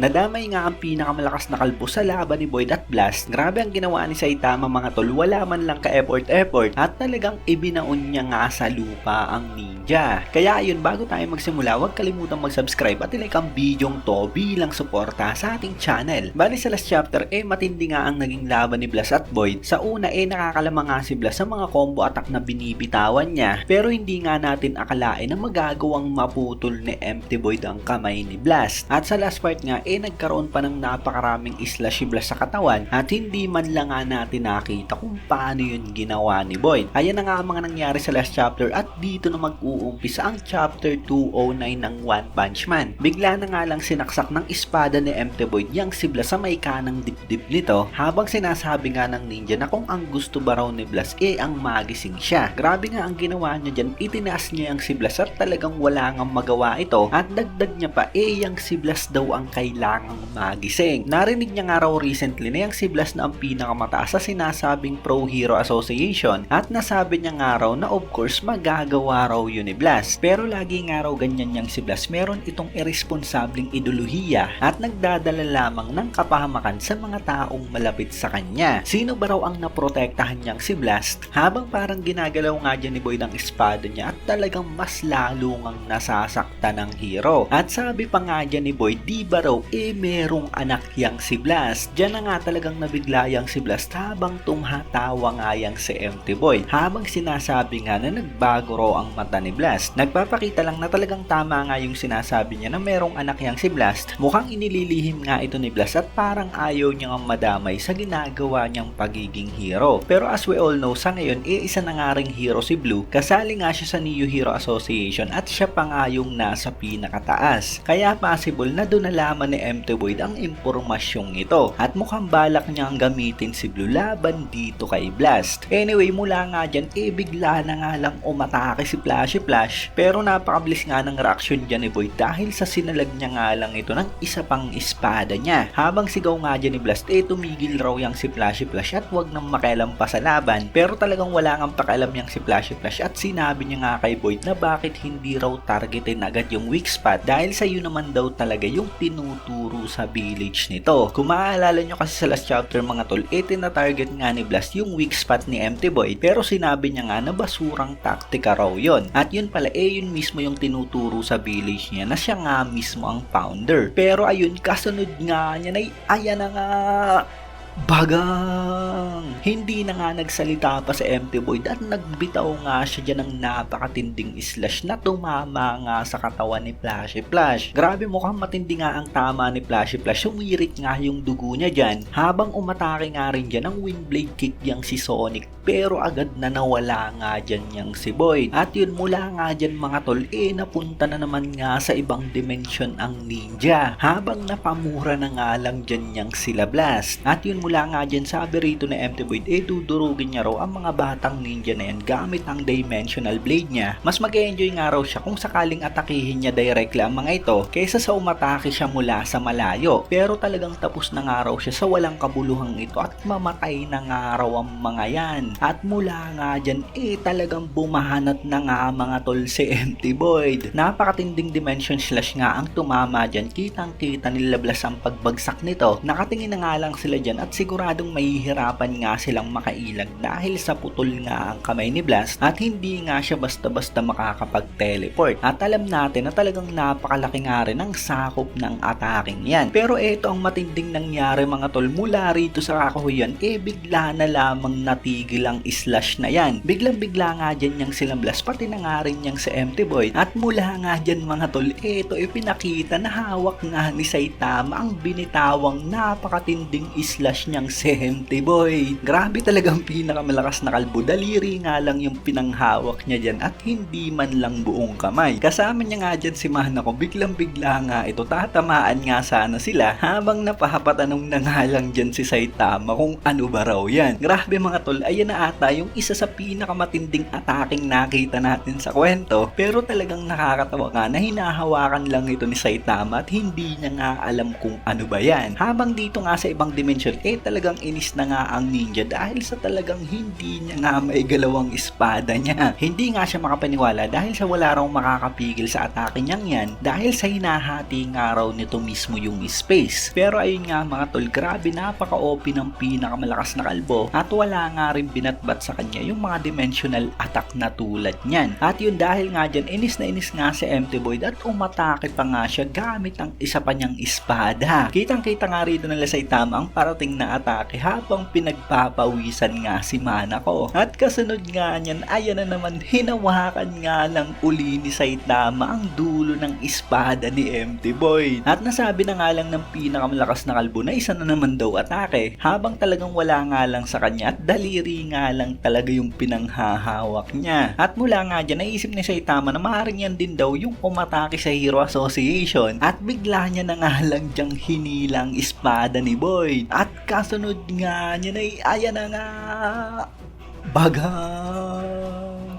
Nadamay nga ang pinakamalakas na kalbo sa laban ni Boyd at Blast. Grabe ang ginawa ni Saitama mga tol, wala man lang ka-effort-effort at talagang ibinaon niya nga sa lupa ang ninja. Kaya ayun, bago tayo magsimula, huwag kalimutang mag-subscribe at ilike ang bidyong to bilang suporta sa ating channel. Bali sa last chapter, eh matindi nga ang naging laban ni Blast at Boyd. Sa una, eh nakakalama nga si Blast sa mga combo attack na binibitawan niya. Pero hindi nga natin akalain na magagawang maputol ni Empty Void ang kamay ni Blast. At sa last part nga, eh nagkaroon pa ng napakaraming Blast sa katawan at hindi man lang nga natin nakita kung paano yun ginawa ni Boyd. Ayan na nga ang mga nangyari sa last chapter at dito na mag-uumpisa ang chapter 209 ng One Punch Man. Bigla na nga lang sinaksak ng espada ni Empty Void yang si Blast sa may kanang dibdib nito habang sinasabi nga ng ninja na kung ang gusto ba raw ni Blast eh ang magising siya. Grabe nga ang ginawa niya dyan, itinaas niya yung si Blast at talagang wala nga magawa ito at dagdag niya pa eh yung si Blast daw ang kailangang magising. Narinig niya nga raw recently na yung si Blast na ang pinakamataas sa sinasabing Pro Hero Association at nasabi niya nga raw na of course magagawa raw yun ni Blast. Pero lagi nga raw ganyan yang si Blast meron itong irresponsabling ideolohiya at nagdadala lamang ng kapahamakan sa mga taong malapit sa kanya. Sino ba raw ang naprotektahan niyang si Blast habang parang ginagalaw nga dyan ni Boyd ang espada niya at talagang mas lalo ngang nasasaktan ng hero. At sabi pa nga dyan ni Boyd, di ba raw eh merong anak yang si Blast. Diyan na nga talagang nabigla yang si Blast habang tumatawa nga yang si Empty Boy. Habang sinasabi nga na nagbago raw ang mata ni Blast. Nagpapakita lang na talagang tama nga yung sinasabi niya na merong anak yang si Blast. Mukhang inililihim nga ito ni Blast at parang ayaw niya nga madamay sa ginagawa niyang pagiging hero. Pero as we all know, sa ngayon, eh, isa na nga ring hero si Blue. Kasali nga siya sa Neo Hero Association at siya pa nga yung nasa pinakataas. Kaya possible na doon nalaman ni Empty Void ang impormasyong ito. At mukhang balak niyang gamitin si Blue laban dito kay Blast. Anyway, mula nga dyan, eh bigla na nga lang umatake si Flashy Flash. Pero napakabilis nga ng reaction dyan ni Void dahil sa sinalag niya nga lang ito ng isa pang espada niya. Habang sigaw nga dyan ni Blast, eh tumigil raw yang si Flashy Flash at wag nang makialam pa sa laban. Pero talagang wala ngang pakialam yang si Flashy Flash at sinabi niya nga kay Void na bakit hindi raw targetin agad yung weak spot dahil sa iyo naman daw talaga yung tinuturo sa village nito. Kung maaalala nyo kasi sa last chapter mga tol, eh tina-target nga ni Blast yung weak spot ni Empty Void pero sinabi niya nga na basurang taktika raw yon. At yun pala eh yun mismo yung tinuturo sa village niya na siya nga mismo ang founder. Pero ayun, kasunod nga niya na ayan na nga Bagang! Hindi na nga nagsalita pa sa Empty Void at nagbitaw nga siya dyan ng napakatinding slash na tumama nga sa katawan ni Flashy Flash. Grabe mukhang matindi nga ang tama ni Flashy Flash. Sumirit nga yung dugo niya dyan habang umatake nga rin dyan ang Windblade kick yang si Sonic pero agad na nawala nga dyan yang si Boyd. At yun mula nga dyan mga tol eh napunta na naman nga sa ibang dimension ang ninja habang napamura na nga lang dyan yang sila Blast. At yun mula nga dyan sabi rito na Empty Void eh dudurugin niya raw ang mga batang ninja na yan gamit ang dimensional blade niya. Mas mag enjoy nga raw siya kung sakaling atakihin niya directly ang mga ito kaysa sa umatake siya mula sa malayo. Pero talagang tapos na nga raw siya sa walang kabuluhang ito at mamatay na nga raw ang mga yan. At mula nga dyan eh talagang bumahanat na nga mga tol si Empty Void. Napakatinding dimension slash nga ang tumama dyan. Kitang kita nilablas ang pagbagsak nito. Nakatingin na nga lang sila dyan at siguradong mahihirapan nga silang makailag dahil sa putol nga ang kamay ni Blast at hindi nga siya basta-basta makakapag-teleport. At alam natin na talagang napakalaki nga rin ang sakop ng ataking yan. Pero ito ang matinding nangyari mga tol mula rito sa kakahuyan eh bigla na lamang natigil ang slash na yan. Biglang bigla nga dyan yung silang Blast pati na nga rin yung si Empty Boy. At mula nga dyan mga tol ito ipinakita na hawak nga ni Saitama ang binitawang napakatinding slash niyang si Empty Boy. Grabe talagang pinakamalakas na kalbo. Daliri nga lang yung pinanghawak niya dyan at hindi man lang buong kamay. Kasama niya nga dyan si Manako. Biglang bigla nga ito. Tatamaan nga sana sila habang napahapatanong na nga lang dyan si Saitama kung ano ba raw yan. Grabe mga tol. Ayan na ata yung isa sa pinakamatinding ataking nakita natin sa kwento. Pero talagang nakakatawa nga na hinahawakan lang ito ni Saitama at hindi niya nga alam kung ano ba yan. Habang dito nga sa ibang dimension, eh talagang inis na nga ang ninja dahil sa talagang hindi niya nga may galawang espada niya. Hindi nga siya makapaniwala dahil sa wala raw makakapigil sa atake niyang yan dahil sa hinahati nga raw nito mismo yung space. Pero ayun nga mga tol, grabe napaka-OP ng pinakamalakas na kalbo at wala nga rin binatbat sa kanya yung mga dimensional attack na tulad niyan. At yun dahil nga dyan, inis na inis nga si Empty Void at umatake pa nga siya gamit ang isa pa niyang espada. Kitang kita nga rito nila sa Saitama ang parating na atake habang pinagpapawisan nga si Manako. At kasunod nga niyan, ayan na naman hinawakan nga lang uli ni Saitama ang dulo ng espada ni Empty Void. At nasabi na nga lang ng pinakamalakas na kalbo na isa na naman daw atake habang talagang wala nga lang sa kanya at daliri nga lang talaga yung pinanghahawak niya. At mula nga dyan, naisip ni Saitama na maaaring yan din daw yung umatake sa Hero Association at bigla niya na nga lang dyang hinilang espada ni Boyd. At kasunod nga niya na ayan na nga. Bagang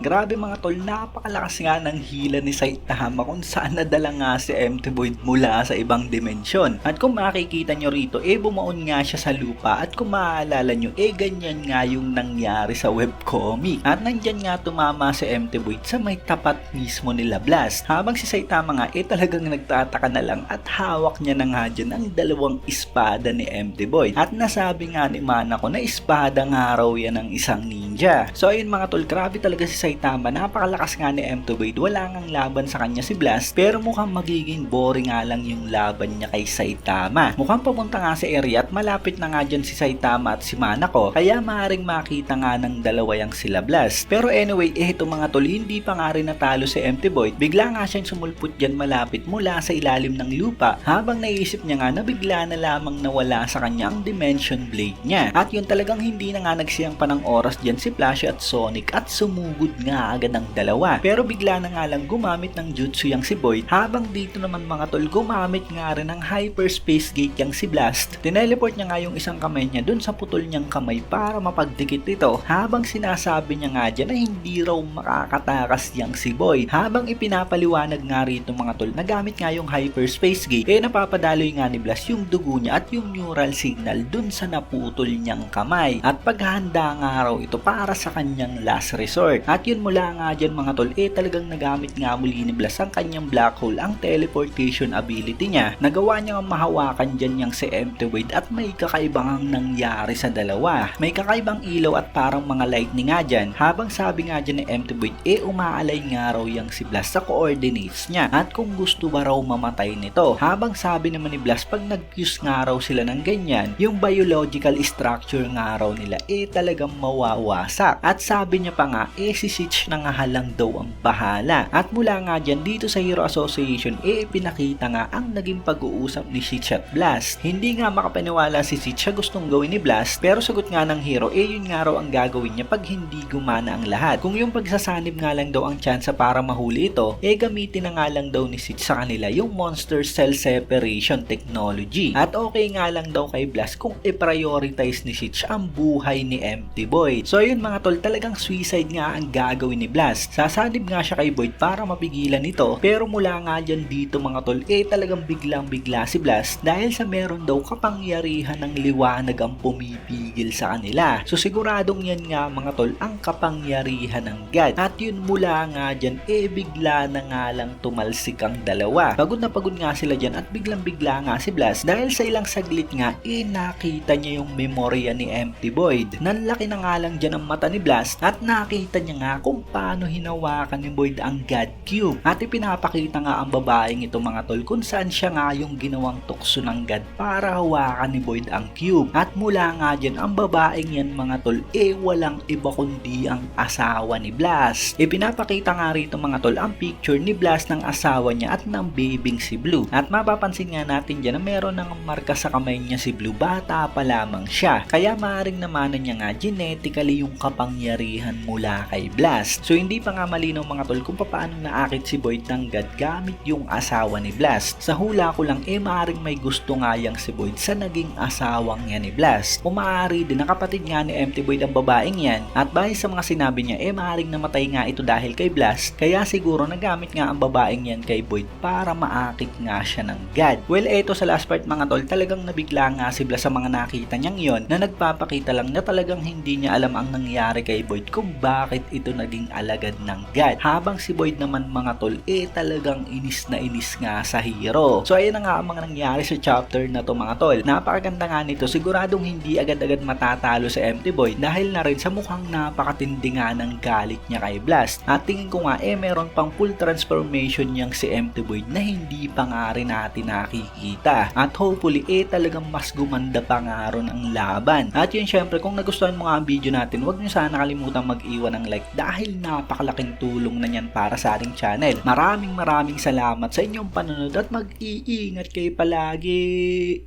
Grabe mga tol, napakalakas nga ng hila ni Saitama kung saan nadala nga si Empty Void mula sa ibang dimensyon. At kung makikita nyo rito, eh bumaon nga siya sa lupa at kung maaalala nyo, eh ganyan nga yung nangyari sa webcomic. At nandyan nga tumama si Empty Void sa may tapat mismo nila Blast. Habang si Saitama nga, eh talagang nagtataka na lang at hawak niya na nga dyan ang dalawang espada ni Empty Void. At nasabi nga ni Mana ko na espada nga raw yan ng isang ninja. So ayun mga tol, grabe talaga si Saitama, napakalakas nga ni M2 Blade. Wala ngang laban sa kanya si Blast, pero mukhang magiging boring nga lang yung laban niya kay Saitama. Mukhang papunta nga sa area at malapit na nga dyan si Saitama at si Manako, kaya maaaring makita nga ng dalawa yung sila Blast. Pero anyway, eh ito mga tol, hindi pa nga rin natalo si Empty Void. Bigla nga siyang sumulpot dyan malapit mula sa ilalim ng lupa, habang naisip niya nga na bigla na lamang nawala sa kanya ang Dimension Blade niya. At yun talagang hindi na nga nagsiyang pa ng oras dyan si Flash at Sonic at sumugod nga agad ang dalawa. Pero bigla na nga lang gumamit ng jutsu yang si Boyd habang dito naman mga tol gumamit nga rin ng hyperspace gate yang si Blast. Tineleport niya nga yung isang kamay niya dun sa putol niyang kamay para mapagdikit ito habang sinasabi niya nga dyan na hindi raw makakatakas yang si Boyd. Habang ipinapaliwanag nga rito mga tol na gamit nga yung hyperspace gate eh napapadaloy nga ni Blast yung dugo niya at yung neural signal dun sa naputol niyang kamay. At paghahanda nga raw ito para sa kanyang last resort. At yun mula nga dyan mga tol, eh talagang nagamit nga muli ni Blas ang kanyang black hole, ang teleportation ability niya. Nagawa niya nga mahawakan dyan yung si Empty Void at may kakaibang nangyari sa dalawa. May kakaibang ilaw at parang mga lightning nga dyan. Habang sabi nga dyan ni Empty Void, eh umaalay nga raw yung si Blas sa coordinates niya. At kung gusto ba raw mamatay nito. Habang sabi naman ni Blas, pag nag-fuse nga raw sila ng ganyan, yung biological structure nga raw nila, eh talagang mawawasak. At sabi niya pa nga, eh si Sitch na nga halang daw ang bahala. At mula nga dyan dito sa Hero Association, eh pinakita nga ang naging pag-uusap ni Sitch at Blast. Hindi nga makapaniwala si Sitch sa gustong gawin ni Blast, pero sagot nga ng Hero, eh yun nga raw ang gagawin niya pag hindi gumana ang lahat. Kung yung pagsasanib nga lang daw ang tsansa para mahuli ito, eh gamitin na nga lang daw ni Sitch sa kanila yung Monster Cell Separation Technology. At okay nga lang daw kay Blast kung i-prioritize ni Sitch ang buhay ni Empty Void. So yun mga tol, talagang suicide nga ang gagawin ni Blast. Sasanib nga siya kay Void para mapigilan ito, pero mula nga dyan dito mga tol, eh talagang biglang bigla si Blast dahil sa meron daw kapangyarihan ng liwanag ang pumipigil sa kanila. So siguradong yan nga mga tol, ang kapangyarihan ng God. At yun mula nga dyan, eh bigla na nga lang tumalsik ang dalawa. Pagod na pagod nga sila dyan at biglang bigla nga si Blast dahil sa ilang saglit nga, eh nakita niya yung memorya ni Empty Void. Nanlaki na nga lang dyan ang mata ni Blast at nakita niya nga kung paano hinawakan ni Void ang God Cube. At ipinapakita nga ang babaeng ito mga tol kung saan siya nga yung ginawang tukso ng God para hawakan ni Void ang cube. At mula nga dyan, ang babaeng yan mga tol, eh walang iba kundi ang asawa ni Blast. Ipinapakita nga rito mga tol ang picture ni Blast ng asawa niya at ng babing si Blue. At mapapansin nga natin dyan na meron ng marka sa kamay niya si Blue, bata pa lamang siya. Kaya maaaring namanan niya nga genetically yung kapangyarihan mula kay Blast. Blast. So hindi pa nga malinaw mga tol kung paano naakit si Boyd ng God gamit yung asawa ni Blast. Sa hula ko lang eh maaaring may gusto nga yang si Boyd sa naging asawang niya ni Blast. O maaari din na nga ni Empty Boyd ang babaeng yan at base sa mga sinabi niya eh maaaring namatay nga ito dahil kay Blast kaya siguro nagamit nga ang babaeng yan kay Boyd para maakit nga siya ng God. Well eto sa last part mga tol talagang nabigla nga si Blast sa mga nakita niyang yon na nagpapakita lang na talagang hindi niya alam ang nangyari kay Boyd kung bakit ito naging alagad ng God. Habang si Boyd naman mga tol eh talagang inis na inis nga sa hero. So ayun na nga ang mga nangyari sa chapter na to mga tol. Napakaganda nga nito siguradong hindi agad-agad matatalo sa Empty Boyd dahil na rin sa mukhang napakatindi nga ng galit niya kay Blast. At tingin ko nga eh meron pang full transformation niyang si Empty Boyd na hindi pa nga rin natin nakikita. At hopefully eh talagang mas gumanda pa nga ron ang laban. At yun syempre kung nagustuhan mo nga ang video natin huwag niyo sana kalimutan mag-iwan ng like dahil napakalaking tulong na yan para sa ating channel. Maraming maraming salamat sa inyong panonood at mag-iingat kayo palagi.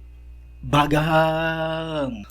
Bagang!